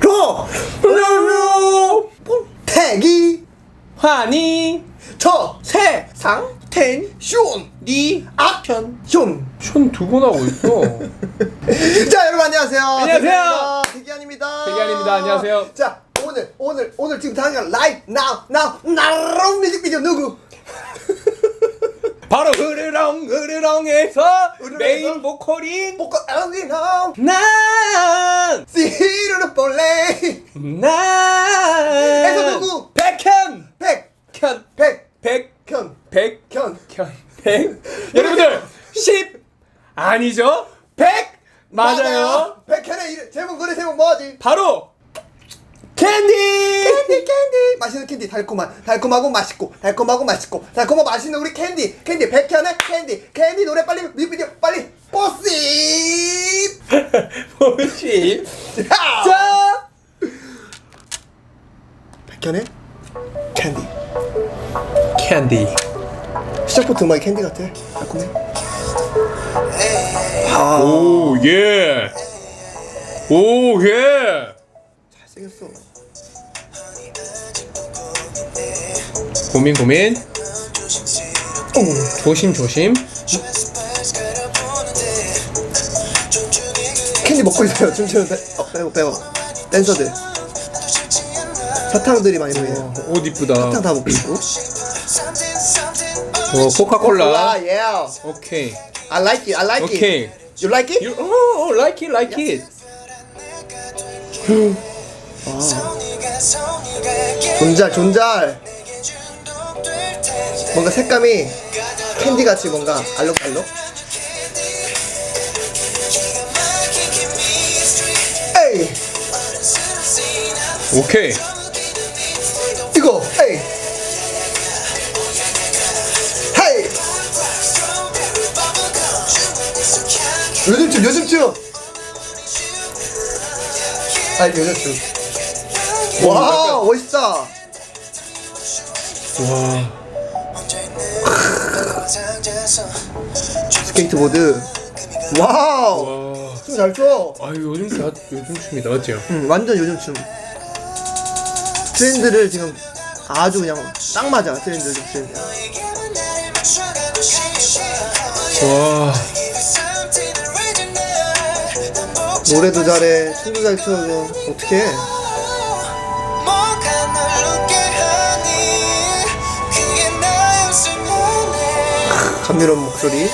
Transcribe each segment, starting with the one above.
로 룰루 태기 환희 저 세상 텐숑 니 악현 숑. 션두 번 하고 있어 자 여러분 안녕하세요. 안녕하세요. 대기안입니다. 대기안입니다. 안녕하세요. 자 오늘 오늘 오늘 지금 당장 라이브 나우 나우 나우 뮤직비디오 누구? 바로 흐르렁 흐르렁에서 메인 보컬인 보컬 아리나 난! 시르르 난! 에서 누구? 백현! 백 현! 백 백현! 현 백현! 현. 백! 여러분들! 10! 아니죠? 100! 맞아요! 백현의 이름 제목 노래 제목 뭐지? 바로 캔디! 캔디 캔디 맛있는 캔디 달콤한 달콤하고 맛있고 달콤하고 맛있고 달콤하고 맛있는 우리 캔디 캔디 백현의 캔디 캔디 노래 빨리 뮤직비디오 빨리 뽀씨 뭐지? 자 자! 백현의 캔디 캔디 시작부터 음악이 캔디 같아 달콤해 오, 예! 오, 예! 잘생겼어 고민, 고민. 오 조심, 조심. 캔디 먹고 있어요 춤추는 댄- 어, 빼고 빼고 댄서들 사탕들이 많이 보이네요 옷 이쁘다. 사탕 다 먹고 있고 어, 코카콜라. 아 yeah 오케이. I like it I like it 오케이. You like it? You, oh, like it, like it. 존잘 존잘 뭔가 색감이 캔디 같이 뭔가 알록달록 에이 오케이. 이거 에이 헤이 요즘 춤 요즘 춤 아니 요즘 춤와 멋있다 와. 스케이트보드 와우 와. 춤잘 춰. 아유, 요즘 다 요즘 춤이다, 맞죠? 응, 완전 요즘 춤. 트렌드를 지금 아주 그냥 딱 맞아. 트렌드 트렌드. 와. 노래도 잘해, 춤도 잘 춰고 어떻게? 감미로운 목소리.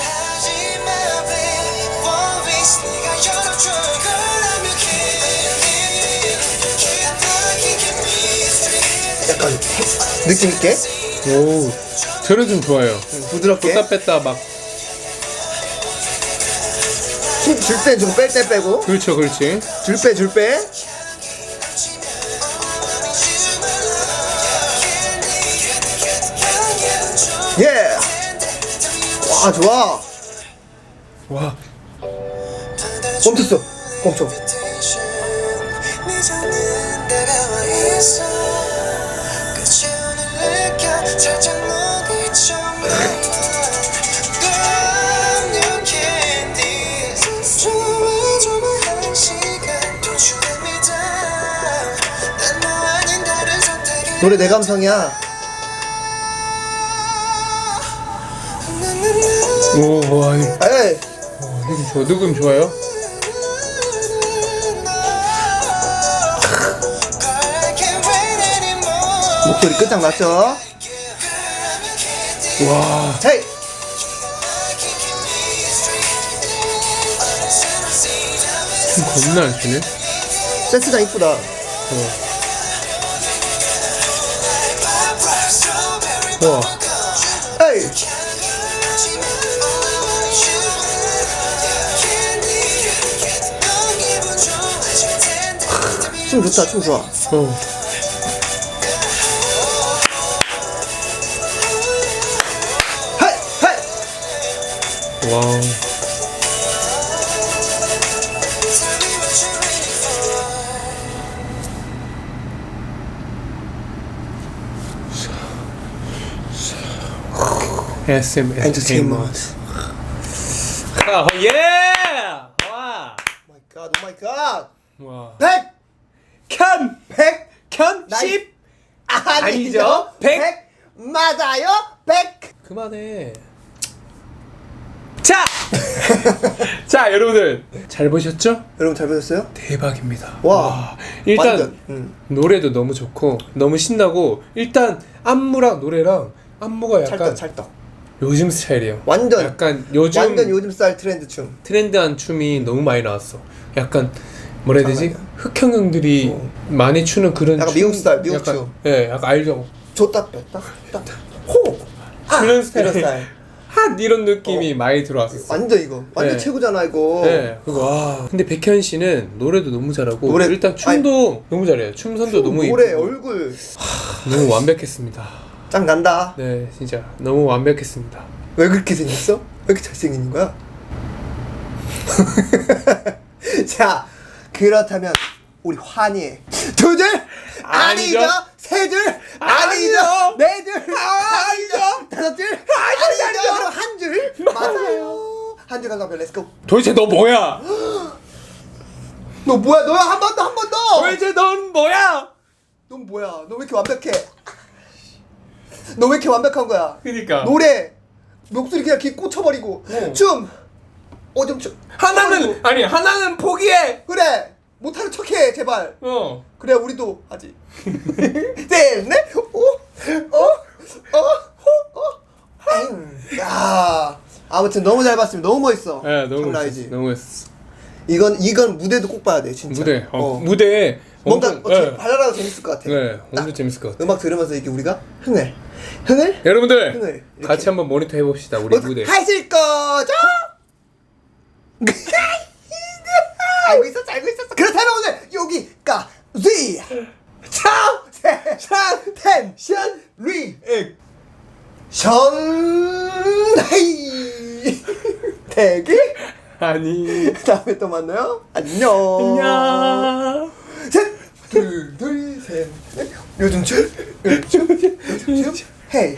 약간 느낌 있게, 오. 저는 좀 좋아요. 응, 부드럽게. 뺐다 뺐다 막. 춤줄때 좀 뺄 때 빼고, 그렇죠, 그렇지. 줄 빼 줄 빼. 예. 와 좋아. 와. 멈췄어. 멈춰. 노래 내 감성이야. 오, 와. 이- 에이. 좋아. 누금 좋아요? 목소리 끝장났죠? 와. 헤이. 춤 겁나 안 추네. 센스장 이쁘다. 와. 에이. 춤 좋다. 춤 좋아. 어. 와우. SM 엔터테인먼트. 아, 예! 와. 오 마이 갓. 오 마이 갓. 와. 백. 10 아니죠 아니죠? 백. 100 맞아요 100 그만해 자! 자 여러분들 잘 보셨죠? 여러분 잘 보셨어요? 대박입니다 와, 일단 완전, 음. 노래도 너무 좋고 너무 신나고 일단 안무랑 노래랑 안무가 약간 찰떡 찰떡 요즘 스타일이에요 완전 약간 요즘 완전 요즘 스타일 트렌드 춤 트렌드한 춤이 너무 많이 나왔어. 약간 뭐라 해야 되지? 장난이야. 흑형형들이 어. 많이 추는 그런 약간 춤, 미국 스타일, 미국 약간, 춤. 예, 약간 알죠. 줬다 뺐다 호 그런 스타일. 이런 스타일 핫 이런 느낌이 많이 들어왔었어. 완전 이거 완전 네. 최고잖아 이거 네, 그거 와. 근데 백현 씨는 노래도 너무 잘하고 노래- 일단 춤도 너무 잘해요. 춤 선도 너무 노래 이쁘고 얼굴 너무 완벽했습니다. 짱 난다 네, 진짜 너무 완벽했습니다. 왜 그렇게 생겼어? 왜 이렇게 잘생긴 거야? 자 그렇다면 우리 환희의 두줄 아니죠 아니죠. 세줄 아니죠. 아니죠 네줄 아니죠 다섯 줄? 아니죠 그럼 한줄? 맞아요. 한줄 간다 렛츠고 도대체 너 뭐야? 너 뭐야? 너야? 한 번 더 한 번 더! 도대체 넌 뭐야? 넌 뭐야? 너 왜 이렇게 완벽해? 너 왜 이렇게 완벽한 거야? 그니까. 노래! 목소리 그냥 귀 꽂혀버리고. 어. 춤! 오줌 춤. 하나는 아니 하나는 포기해. 그래! 못하는 척해 제발. 어. 그래 우리도 하지 셋 넷 오오오오 야 아무튼 너무 잘 봤습니다 너무 멋있어 네, 너무 장난이지 멋있어. 너무 멋있어. 이건 이건 무대도 꼭 봐야 돼 진짜 무대 어, 어. 무대 뭔가 엄청- 어, 네. 발랄하고 재밌을 것 같아 네딱 엄청 재밌을 것 같아 음악 들으면서 이게 우리가 흥을 흥을 여러분들 이렇게. 같이 한번 모니터 해봅시다 우리 뭐, 무대 하실 거죠? 알고 있었어 알고 있었어 그렇다면 오늘 여기까지 차오 텐션 리액션하이 대기 아니. 다음에 또 만나요. 안녕. 안녕. 셋 둘 둘셋. 요즘 춤 요즘 춤 요즘 춤 헤이